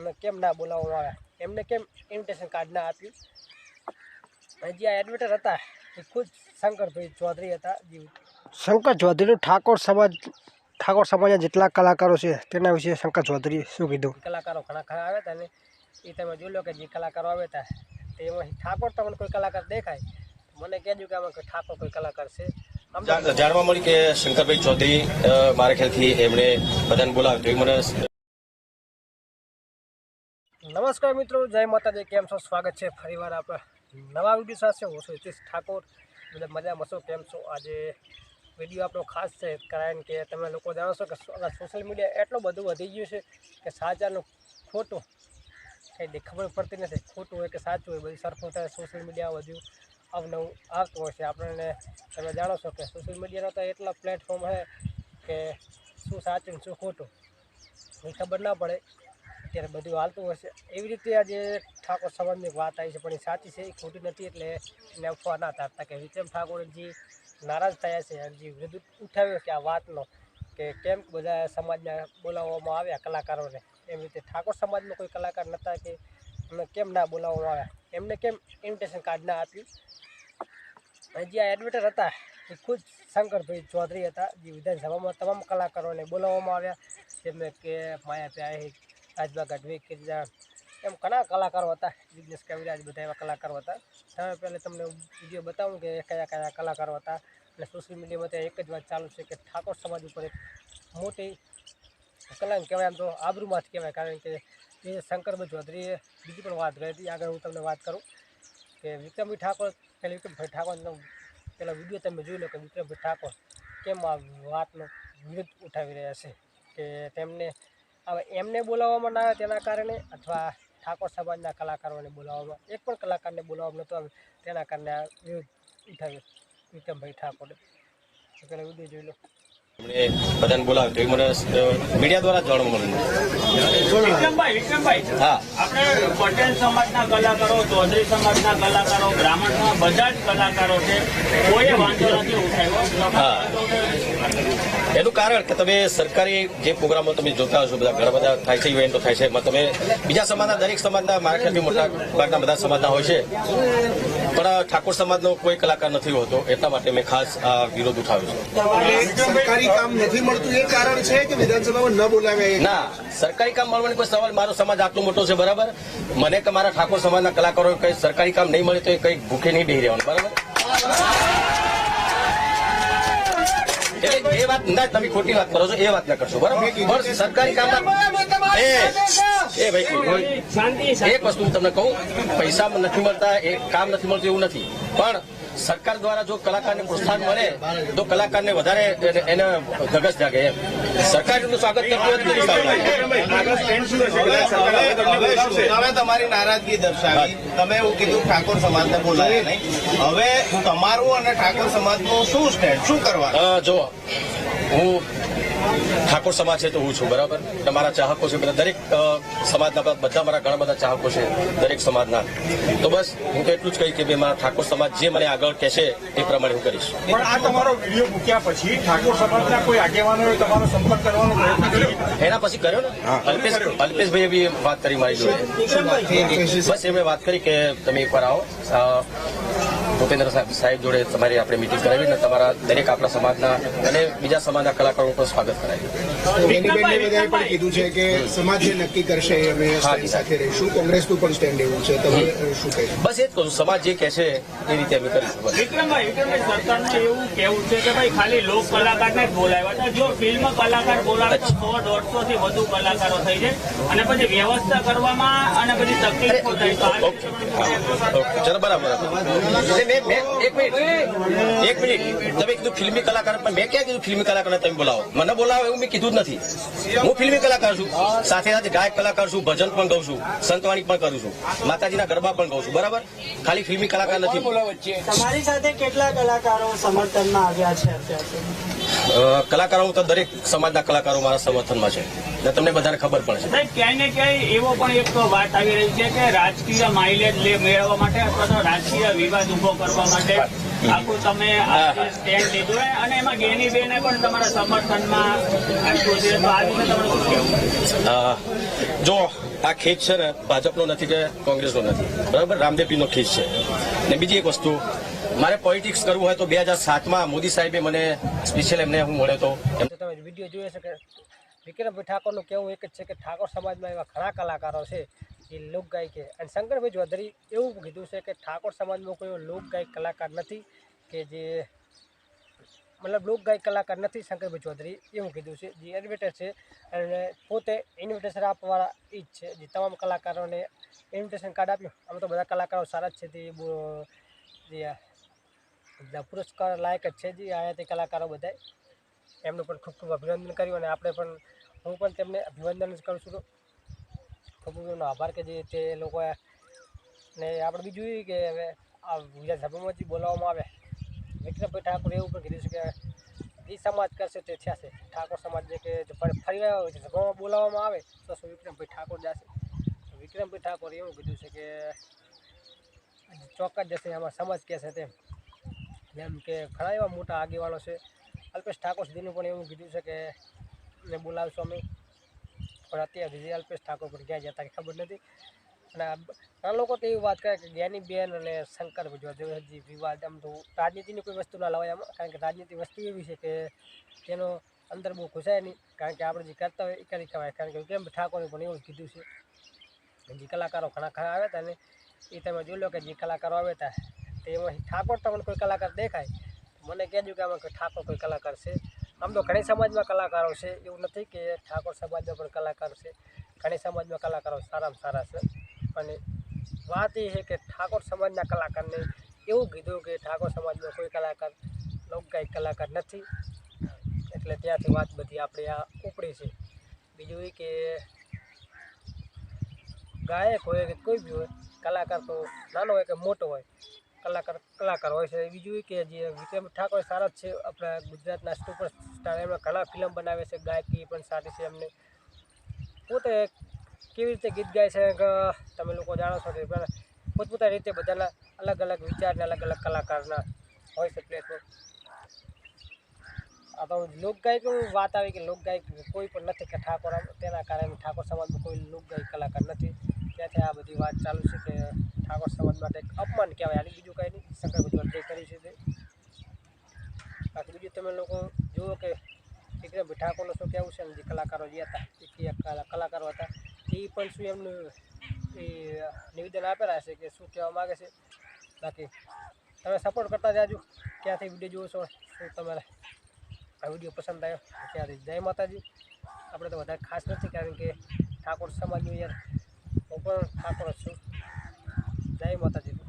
અમને કેમ ના બોલાવવામાં આવ્યા એમને કેમ ઇન્વિટેશન કાર્ડ ના આપ્યું? અને જે આ એડવર્ટર હતા. એ ખુદ શંકરભાઈ ચૌધરી હતા જે. શંકર ચૌધરીનું ઠાકોર સમાજ ઠાકોર સમાજના જેટલા કલાકારો છે તેના વિશે શંકર ચૌધરી શું કીધું? કલાકારો ઘણા ખરા આવ્યા હતા ને એ તમે જોઈ લો કે જે કલાકારો આવ્યા હતા તેમાં ઠાકોર તમને કોઈ કલાકાર દેખાય. મને કહેજો કે આમાં ઠાકોર કોઈ કલાકાર છે. જાણવા મળ્યું કે શંકરભાઈ ચૌધરી મારા ખ્યાલથી એમણે બધાને બોલાવ્યું મને નમસ્કાર મિત્રો, જય માતાજી. કેમ છો? સ્વાગત છે ફરીવાર આપણા નવા વીડિયો સાથે. હું છું હિતેશ ઠાકોર. એટલે મજામાં છો? કેમ છો? આજે વીડિયો આપણો ખાસ છે, કારણ કે તમે લોકો જાણો છો કે સોશિયલ મીડિયા એટલું બધું વધી ગયું છે કે સાચાનું ખોટું કંઈ ખબર પડતી નથી. ખોટું હોય કે સાચું હોય, બધું સરખું થાય, સોશિયલ મીડિયા વધુ અવનવું આવતું હોય છે. આપણને તમે જાણો છો કે સોશિયલ મીડિયાનો તો એટલા પ્લેટફોર્મ છે કે શું સાચું શું ખોટું. એ ખબર ના પડે. અત્યારે બધું હાલતું હશે. એવી રીતે આજે ઠાકોર સમાજની વાત આવી છે, પણ એ સાચી છે, એ ખોટી નથી, એટલે એને અફવા ના થતા કે વિક્રમ ઠાકોરજી નારાજ થયા છે જે વિરુદ્ધ ઉઠાવ્યો છે આ વાતનો કે કેમ બધા સમાજના બોલાવવામાં આવ્યા કલાકારોને? એમ રીતે ઠાકોર સમાજનો કોઈ કલાકાર નહોતા કે એમને કેમ ના બોલાવવામાં આવ્યા? એમને કેમ ઇન્વિટેશન કાર્ડ ના આપ્યું? જે આ એડવેટર હતા, એ ખુદ શંકરભાઈ ચૌધરી હતા, જે વિધાનસભામાં તમામ કલાકારોને બોલાવવામાં આવ્યા. જેમને કે માયા પ્યાહી રાજબા ગઢવી કિરજા એમ ઘણા કલાકારો હતા વિઘ્નેશ કવિરાજ બધા એવા કલાકારો હતા. હવે પહેલાં તમને વીડિયો બતાવું કે કયા કયા કલાકારો હતા અને સોશિયલ મીડિયામાં એક જ વાત ચાલુ છે કે ઠાકોર સમાજ ઉપર એક મોટી કલામ કહેવાય એમ તો આબરૂમાં જ કહેવાય, કારણ કે જે શંકરભાઈ ચૌધરીએ બીજી પણ વાત કરી હતી. આગળ હું તમને વાત કરું કે વિક્રમભાઈ ઠાકોર પેલા વિક્રમભાઈ ઠાકોરનો પહેલાં વીડિયો તમે જોઈ લો કે વિક્રમભાઈ ઠાકોર કેમ આ વાતનો વિરોધ ઉઠાવી રહ્યા છે કે તેમને હવે એમને બોલાવવામાં ના આવે તેના કારણે અથવા ઠાકોર સમાજના કલાકારોને બોલાવવામાં એક પણ કલાકારને બોલાવવામાં નહોતો આવે તેના કારણે આ વિરોધ ઉઠાવ્યો. વિક્રમભાઈ ઠાકોરે. જોઈ લો. એમણે બધાને બોલાવ્યું તો એ મને મીડિયા દ્વારા જ જાણવા મળ્યું. વિક્રમભાઈ વિક્રમભાઈ. હા. આપણે પટેલ સમાજના કલાકારો ચૌધરી સમાજના કલાકારો બ્રાહ્મણના બધા જ કલાકારો છે. કોઈ વાંધો નથી ઉઠાવ્યો હા. એનું કારણ કે તમે સરકારી જે પ્રોગ્રામો તમે જોતા હશો બધા ઘણા બધા થાય છે ઇવેન્ટો થાય છે એમાં તમે બીજા સમાજના દરેક સમાજના મારા ખ્યાલથી મોટા ભાગના બધા સમાજના હોય છે. પણ ઠાકોર સમાજનો કોઈ કલાકાર નથી હોતો એટલા માટે મેં ખાસ આ વિરોધ ઉઠાવ્યો છે. સરકારી કામ નથી મળતું એ કારણ છે કે વિધાનસભામાં ન બોલાવ્યા ના સરકારી કામ મળવાની કોઈ સવાલ મારો સમાજ આટલો મોટો છે બરાબર? મને કે મારા ઠાકોર સમાજના કલાકારો કઈ સરકારી કામ નહીં મળે તો એ કઈ ભૂખે નહીં બેહી રહેવાનું બરાબર? એ વાત ના તમે ખોટી વાત કરો છો એ વાત ના કરશો બરાબર? પણ સરકારી કામ એ એ ભાઈ શાંતિ. એક વસ્તુ હું તમને કહું પૈસા નથી મળતા એ કામ નથી મળતું એવું નથી. પણ સરકાર દ્વારા જો કલાકારને પ્રોત્સાહન મળે તો કલાકારને વધારે એને- ધગસ જાગે એમ. સરકાર એનું સ્વાગત કરતું. તમે તમારી નારાજગી દર્શાવી. તમે એવું કીધું ઠાકોર સમાજને બોલાવે નહીં. હવે તમારું અને ઠાકોર સમાજનું શું સ્ટેન્ડ શું કરવા જો હું ઠાકોર સમાજ છે તો હું છું બરાબર? તમારા ચાહકો છે બધા દરેક સમાજના બધા- બધા મારા ઘણા બધા ચાહકો છે દરેક સમાજના. તો બસ હું તો એટલું જ કહીશ કે ભાઈ મારા ઠાકોર સમાજ જે મને આગળ કહેશે એ પ્રમાણે હું કરીશ. પણ આ તમારો વીડિયો મૂક્યા પછી ઠાકોર સમાજના કોઈ આગેવાનોએ તમારો સંપર્ક કરવાનો પ્રયત્ન કર્યો? એના પછી કર્યો ને? અલ્પેશ અલ્પેશભાઈએ બી વાત કરી મારી જોડે. બસ એમણે વાત કરી કે તમે એકવાર આવો. ભૂપેન્દ્ર સાહેબ સાહેબ જોડે તમારી આપણે મિટિંગ કરાવી અને તમારા દરેક આપણા સમાજના અને બીજા સમાજના કલાકારોનું પણ સ્વાગત કરાવ્યું પણ કીધું છે કે સમાજ જે નક્કી કરશે એ અમે સાથે રહીશું. કોંગ્રેસનું પણ સ્ટેન્ડ એવું છે. તમે શું કહેશો? બસ એ જ કહું સમાજ જે કહેશે એ રીતે અમે કરીશું વિક્રમભાઈ વિક્રમભાઈ સરકારનું એવું કેવું છે કે ભાઈ ખાલી લોક કલાકારને જ બોલાવ્યા હતા જો ફિલ્મ કલાકાર બોલાવે તો સો દોઢસો થી વધુ કલાકારો થઈ જાય. અને પછી વ્યવસ્થા કરવામાં અને પછી તકલીફો થાય ઓકે. ઓકે. ચલો બરાબર. મેં મેં એક મિનિટ એક મિનિટ. તમે કીધું ફિલ્મી કલાકાર પણ મેં ક્યાં કીધું ફિલ્મી કલાકારને તમે બોલાવો? મને બોલાવો એવું મેં કીધું જ નથી. હું ફિલ્મી કલાકાર છું. સાથે સાથે ગાયક કલાકાર છું ભજન પણ ગાઉં છું સંતવાણી પણ કરું છું માતાજીના ગરબા પણ ગાઉં છું. બરાબર? ખાલી ફિલ્મી કલાકાર નથી. તમારી સાથે કેટલા કલાકારો સમર્થનમાં આવ્યા છે કલાકારો તો દરેક સમાજના કલાકારો મારા સમર્થનમાં છે. તમને બધાને ખબર પડશે. ક્યાંય ને ક્યાંય એવો પણ એક વાત આવી રહી છે કે રાજકીય માઇલેજ લે મેળવવા માટે અથવા તો રાજકીય વિવાદ ઊભો કરવા માટે. આખું તમે સ્ટેન્ડ લીધું અને એમાં ગેની પણ તમારા સમર્થનમાં આપ્યું છે તો આ વિશે તમારું શું કહેવું? જો આ ખેચ છે ને ભાજપનો નથી કે કોંગ્રેસનો નથી. બરાબર? રામદેવપીનો ખેત છે. ને બીજી એક વસ્તુ મારે પોલિટિક્સ કરવું હોય તો બે હજાર સાતમાં મોદી સાહેબે મને સ્પેશિયલ એમને હું મળ્યો તો. એમ તમે વીડિયો જોઈ છે કે વિક્રમભાઈ ઠાકોરનું કહેવું એક જ છે કે ઠાકોર સમાજમાં એવા ઘણા કલાકારો છે જે લોકગાયક. છે અને શંકરભાઈ ચૌધરી એવું કીધું છે કે ઠાકોર સમાજમાં કોઈ લોકગાયક કલાકાર નથી કે જે, મતલબ લોકગાયક કલાકાર નથી શંકરભાઈ ચૌધરી, એવું કીધું છે. જે એડવર્ટાઇઝ છે અને પોતે ઇન્વિટેશન આપવાવાળા એ જ છે. જે તમામ કલાકારોને ઇન્વિટેશન કાર્ડ આપ્યું. આમ તો બધા કલાકારો સારા જ છે. તે જે પુરસ્કાર લાયક જ છે. જે આયાતી કલાકારો બધાય. એમનું પણ ખૂબ ખૂબ અભિનંદન કર્યું અને આપણે પણ હું પણ તેમને અભિવંદન જ કરું છું ખૂબ આભાર કે જે તે લોકોએ ને આપણે બીજું એ કે હવે આ વિધાનસભામાંથી બોલાવવામાં આવે. વિક્રમભાઈ ઠાકોર એવું પણ કીધું છે કે એ સમાજ કરશે તે થશે. ઠાકોર સમાજ જે કે ફરી સભામાં બોલાવવામાં આવે તો શું વિક્રમભાઈ ઠાકોર જશે? વિક્રમભાઈ ઠાકોર એવું કીધું છે કે ચોક્કસ જશે, આમાં સમાજ કહેશે તેમ. જેમ કે ઘણા એવા મોટા આગેવાનો છે. અલ્પેશ ઠાકોર સુધીનું પણ એવું કીધું છે કે ને બોલાવશો અમે પણ અત્યારે વિજય અલ્પેશ ઠાકોર પણ ક્યાં જતા ખબર નથી. અને આ લોકો તો એવી વાત કરે કે જ્ઞાનીબેન અને શંકર ભુજવાજી વિવાદ, આમ તો રાજનીતિની કોઈ વસ્તુ ના લવાય આમાં, કારણ કે રાજનીતિ વસ્તુ એવી છે કે તેનો અંદર બહુ ઘુસાય નહીં, કારણ કે આપણે જે કરતા હોય એ કરી કહેવાય કારણ કે કેમ ઠાકોરે પણ એવું કીધું છે જે કલાકારો ઘણા ખરા આવ્યા હતા ને, એ તમે જોઈ લો કે જે કલાકારો આવ્યા હતા તેમાં ઠાકોર તમને કોઈ કલાકાર દેખાય. મને કહેજો કે આમાં કોઈ ઠાકોર કોઈ કલાકાર છે. આમ તો ઘણી સમાજમાં કલાકારો છે. એવું નથી કે ઠાકોર સમાજમાં પણ કલાકાર છે. ઘણી સમાજમાં કલાકારો સારામાં સારા છે. અને વાત એ છે કે ઠાકોર સમાજના કલાકારને એવું કીધું કે ઠાકોર સમાજમાં કોઈ કલાકાર, લોકગાયક કલાકાર નથી. એટલે ત્યાંથી વાત બધી આપણે આ ઉપડી છે. બીજું એ કે ગાયક હોય કે કોઈ બી હોય, કલાકાર તો નાનો હોય કે મોટો હોય કલાકાર કલાકાર હોય છે. બીજું એ કે જે વિક્રમ ઠાકોર સારા જ છે. આપણા ગુજરાતના સુપર સ્ટાર એમણે ઘણા ફિલ્મ બનાવે છે. ગાયકી પણ સારી છે એમને. પોતે કેવી રીતે ગીત ગાય છે કે તમે લોકો જાણો છો કે પણ પોતપોતાની રીતે બધાના અલગ અલગ વિચાર ને અલગ અલગ કલાકારના હોય છે પ્લેટફોર્મ આ તો લોકગાયકની વાત આવી કે લોકગાયક કોઈ પણ નથી કે ઠાકોર. આમ તેના કારણે ઠાકોર સમાજમાં કોઈ લોકગાયક કલાકાર નથી. ત્યાંથી આ બધી વાત ચાલુ છે કે ઠાકોર સમાજ માટે અપમાન કહેવાય. આની બીજું કંઈ નહીં. શંકર જે કરી છે તે. બાકી બીજું તમે લોકો જુઓ કે એકદમ ઠાકોરનું શું કહેવું છે ને, જે કલાકારો જે હતા, એ કલાકારો હતા, એ પણ શું એમનું એ નિવેદન આપેલા છે કે શું કહેવા માગે છે? બાકી તમે સપોર્ટ કરતા જાજો. ક્યાંથી વીડિયો જુઓ છો, શું તમારે આ વીડિયો પસંદ આવ્યો? ત્યાંથી જય માતાજી. આપણે તો વધારે ખાસ નથી, કારણ કે ઠાકોર સમાજનું યાર હું પણ ઠાકોર છું. જય માતાજી.